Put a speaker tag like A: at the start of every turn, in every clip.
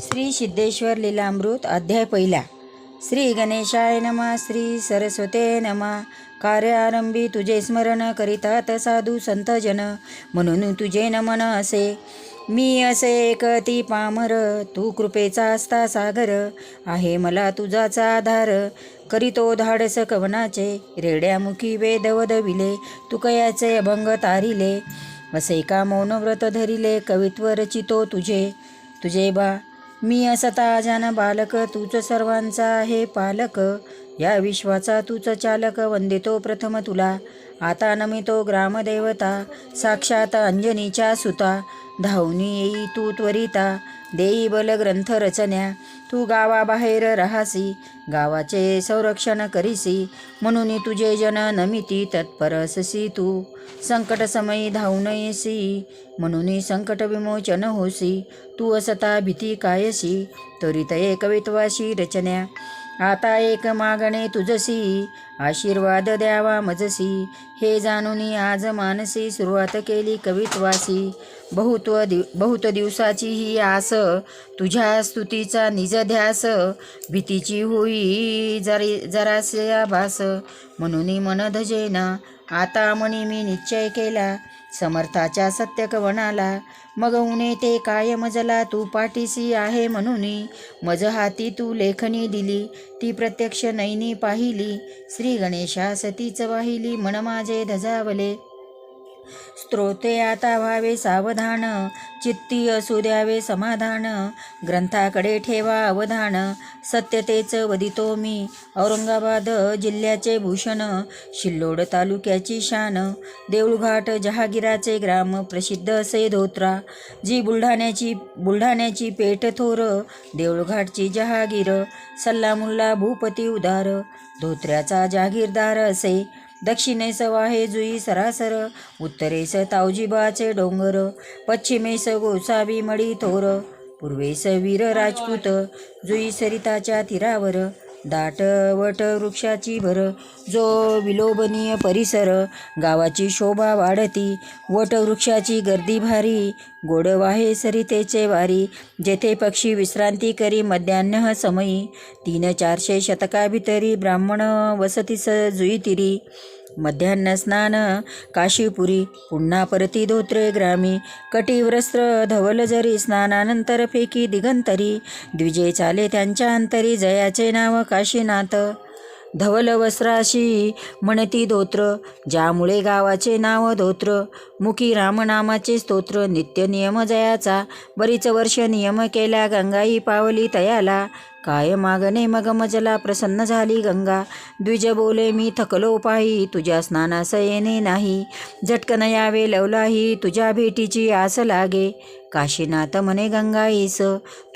A: श्री सिद्धेश्वर लीलामृत अध्याय पहिला. श्री गणेशाय नमा श्री सरस्वते नमा. कार्यारंभी तुझे स्मरण करीतात साधू संतजन. म्हणून तुझे नमन असे. मी असे एक ती पामर तू कृपेचा असता सागर. आहे मला तुझाचा आधार. करीतो धाडस कवनाचे. रेड्यामुखी वेद वदविले. तू अभंग तारिले. असे का मौनव्रत धरिले. कवित्व रचितो तुझे. तुझे बा मी असता जन बालक तूच सर्वांचा आहे पालक. या विश्वाचा तूच चालक वंदितो प्रथम तुला. आता नमितो ग्रामदेवता साक्षात अंजनीच्या सुता. धावनी येई तू त्वरिता देई बल ग्रंथ रचन्या तू गावाबाहेर राहासी गावाचे संरक्षण करीसी म्हणून तुझे जन नमिती तत्परससी तू. संकट समयी धावून येसी म्हणून संकट विमोचन होसी तू असता भीती कायसी त्वरित एक कवित्वाशी रचन्या आता एक मागणे तुझसी आशीर्वाद द्यावा मजसी हे जाणून आज मानसी सुरुवात केली कवित्वासी बहुत्व दिव बहुत दिवसाची ही आस तुझ्या स्तुतीचा निज ध्यास. भीतीची होई जरी जरासे आभास म्हणून मन धजेना. आता मनी मी निश्चय केला समर्थाच्या सत्य कवनाला मग उणे ते काय मजला तू पाठीसी आहे म्हणून मज हाती तू लेखनी दिली ती प्रत्यक्ष नैनी पाहिली श्री गणेशा सतीच वाहिली मन माझे धजावले स्त्रोते आता व्हावे सावधान चित्ती असू द्यावे समाधान ग्रंथाकडे ठेवा अवधान सत्यतेच वदितो मी औरंगाबाद जिल्ह्याचे भूषण शिल्लोड तालुक्याची शान देऊळघाट जहागीराचे ग्राम प्रसिद्ध असे धोत्रा जी बुलढाण्याची बुलढाण्याची पेठ थोर देऊळघाटची जहागीर सल्लामुल्ला भूपती उदार धोत्र्याचा जागीरदार असे दक्षिणेस वाहे जुई सरासर उत्तरेस तावजीबाचे डोंगर पश्चिमेस गोसावी मडी थोर पूर्वेस वीर राजपूत जुई सरिताच्या तीरावर दाटवट वृक्षाची भर जो विलोभनीय परिसर गावाची शोभा वाढती. वट वृक्षाची गर्दी भारी गोडवाहे सरितेचे वारी. जेथे पक्षी विश्रांती करी मध्यान्ह समयी. तीन चारशे शतकाभितरी ब्राह्मण वसतीस जुईतिरी मध्यान्ह स्नान काशीपुरी पुन्हा परती धोत्रे ग्रामी कटीव्रस्त्र धवल जरी स्नानानंतर फेकी दिगंतरी द्विजे चाले त्यांच्या अंतरी जयाचे नाव काशीनाथ. धवल वस्त्राशी म्हणती धोत्र ज्यामुळे गावाचे नाव धोत्र मुखी रामनामाचे स्तोत्र नित्य नियम जयाचा बरीच वर्ष नियम केला गंगाई पावली तयाला काय मागणे मग मजला प्रसन्न झाली गंगा. द्विज बोले मी थकलो पाही तुझ्या स्नानास येणे नाही. झटकन यावे लवलाही तुझ्या भेटीची आस लागे. काशीनाथ म्हणे गंगाईस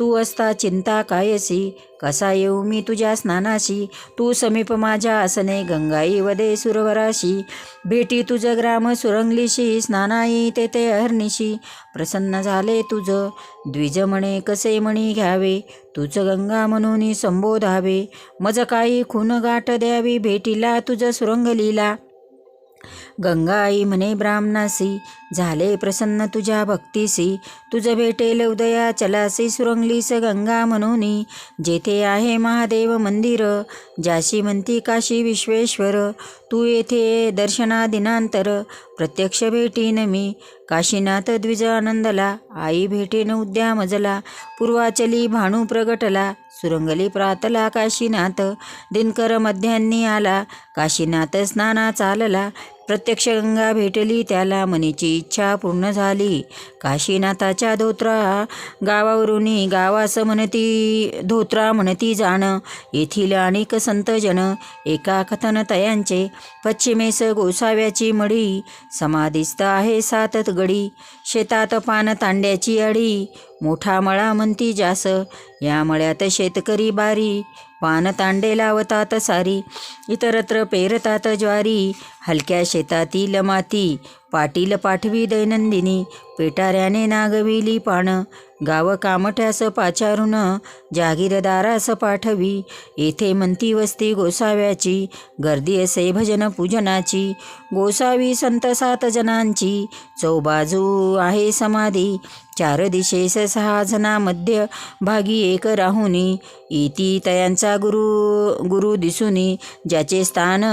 A: तू असता चिंता कायसी. कसा येऊ मी तुझ्या स्नानाशी? तू समीप माझ्या आसने गंगाई वदे सुरवराशी. भेटी तुझ ग्राम सुरंगलीशी स्नानाई तेथे अहर्निशी. प्रसन्न झाले तुझ. द्विज म्हणे कसे म्हणी घ्यावे? तुझ गंगा म्हणून संबोधावे. मज काही खून गाठ द्यावी भेटीला तुझ सुरंगलीला गंगा आई म्हणे ब्राह्मणासी झाले प्रसन्न तुझ्या भक्तीसी. तुझ भेटेल उदया चलासी सुरंगलीस गंगा म्हणून. जेथे आहे महादेव मंदिर जाशी म्हणती काशी विश्वेश्वर. तू येथे दर्शनादिनांतर प्रत्यक्ष भेटीन मी. काशीनाथ द्विज आनंदला आई भेटेन उद्या मजला. पूर्वाचली भानू प्रगटला सुरंगली प्रातला काशीनाथ. दिनकर मध्यान्नी आला. काशीनाथ स्नाना चालला. प्रत्यक्ष गंगा भेटली त्याला मनीची इच्छा पूर्ण झाली. काशीनाथाच्या धोत्रा गावावरून गावास म्हणती धोत्रा म्हणती जाण. येथील अनेक संतजन एका कथन तयांचे पश्चिमेस गोसाव्याची मडी समाधिस्थ आहे सातत गडी शेतात पान तांड्याची अडी. मोठा मळा म्हणती जास या मळ्यात शेतकरी बारी. पान तांडे लावतात सारी. इतरत्र पेरतात ज्वारी. हलक्या शेतातील माती. पाटील पाठवी दैनंदिनी पेटाऱ्याने नागविली पाण गाव कामठ्यास पाचारून जागीरदारास पाठवी येथे म्हणती वस्ती गोसाव्याची गर्दी असे भजन पूजनाची गोसावी संत सात जनांची चौबाजू आहे समाधी चार दिशेस सहा जना मध्य भागी एक राहुनी इति तयांचा गुरु गुरु दिसुनी ज्याचे स्थान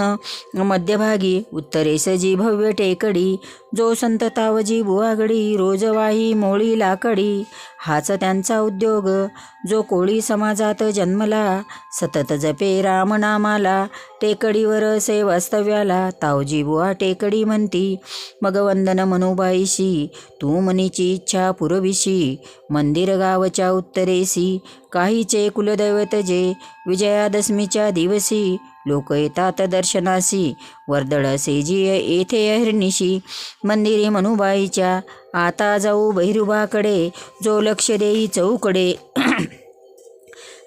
A: मध्यभागी उत्तरेस जी भव्य टेकडी जो संत तावजी बुवागडी रोजवाही मोळी लाकडी हाच त्यांचा उद्योग. जो कोळी समाजात जन्मला सतत जपे रामनामाला टेकडीवर से वास्तव्याला तावजी बुवा टेकडी म्हणती मग वंदन मनुबाईशी तू मनीची इच्छा पुरविशी मंदिर गावच्या उत्तरेसी काहीचे कुलदैवत जे विजयादशमीच्या दिवशी लोक येतात दर्शनासी वर्दळ जी येथे अहिर्निशी मंदिरे मनुबाईच्या आता जाऊ बहिरुबाकडे जो लक्ष देई चौकडे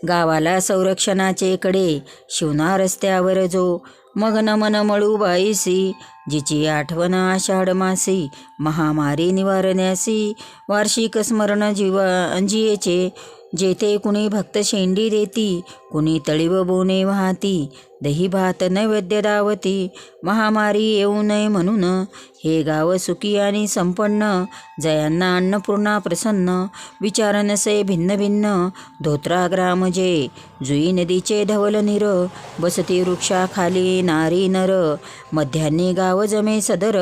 A: गावाला संरक्षणाचे कडे शिवना रस्त्यावर जो. मग नमन मळूबाईसी जिची आठवण आषाढ मासी महामारी निवारण्यासी वार्षिक स्मरण जीव जियेचे. जेथे कुणी भक्त शेंडी देती कुणी तळीव बोने वाहती दही भात नैवेद्य दावती महामारी येऊ नये म्हणून. हे गाव सुखी आणि संपन्न जयांना अन्नपूर्णा प्रसन्न विचार नसे भिन्न भिन्न. धोत्रा ग्राम जे जुई नदीचे धवल निर बसती वृक्षाखाली नारी नर. मध्यान्ही गाव जमे सदर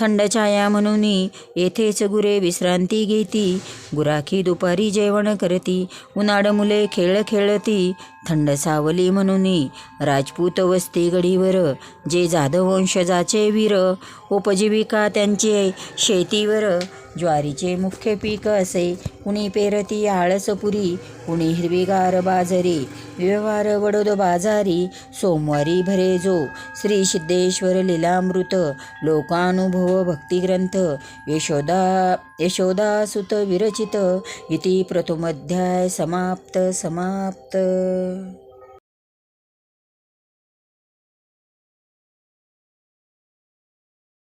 A: थंड छाया म्हणून. येथेच गुरे विश्रांती घेती गुराखी दुपारी जेवण करती उन्हाळ मुले खेळ खेळती थंड सावली म्हणून राजपूत वस्ती गडीवर जे जाधव वंशजाचे वीर उपजीविका त्यांची शेतीवर ज्वारीचे मुख्य पीक असे. कुणी पेरती आळसपुरी कुणी हिरवीगार बाजरी. व्यवहार वडोद बाजारी सोमवारी भरे जो. श्री सिद्धेश्वर लीलामृत लोकानुभव भक्तिग्रंथ. यशोदा यशोदासुत विरचित. इति प्रथमोध्याय समाप्त समाप्त.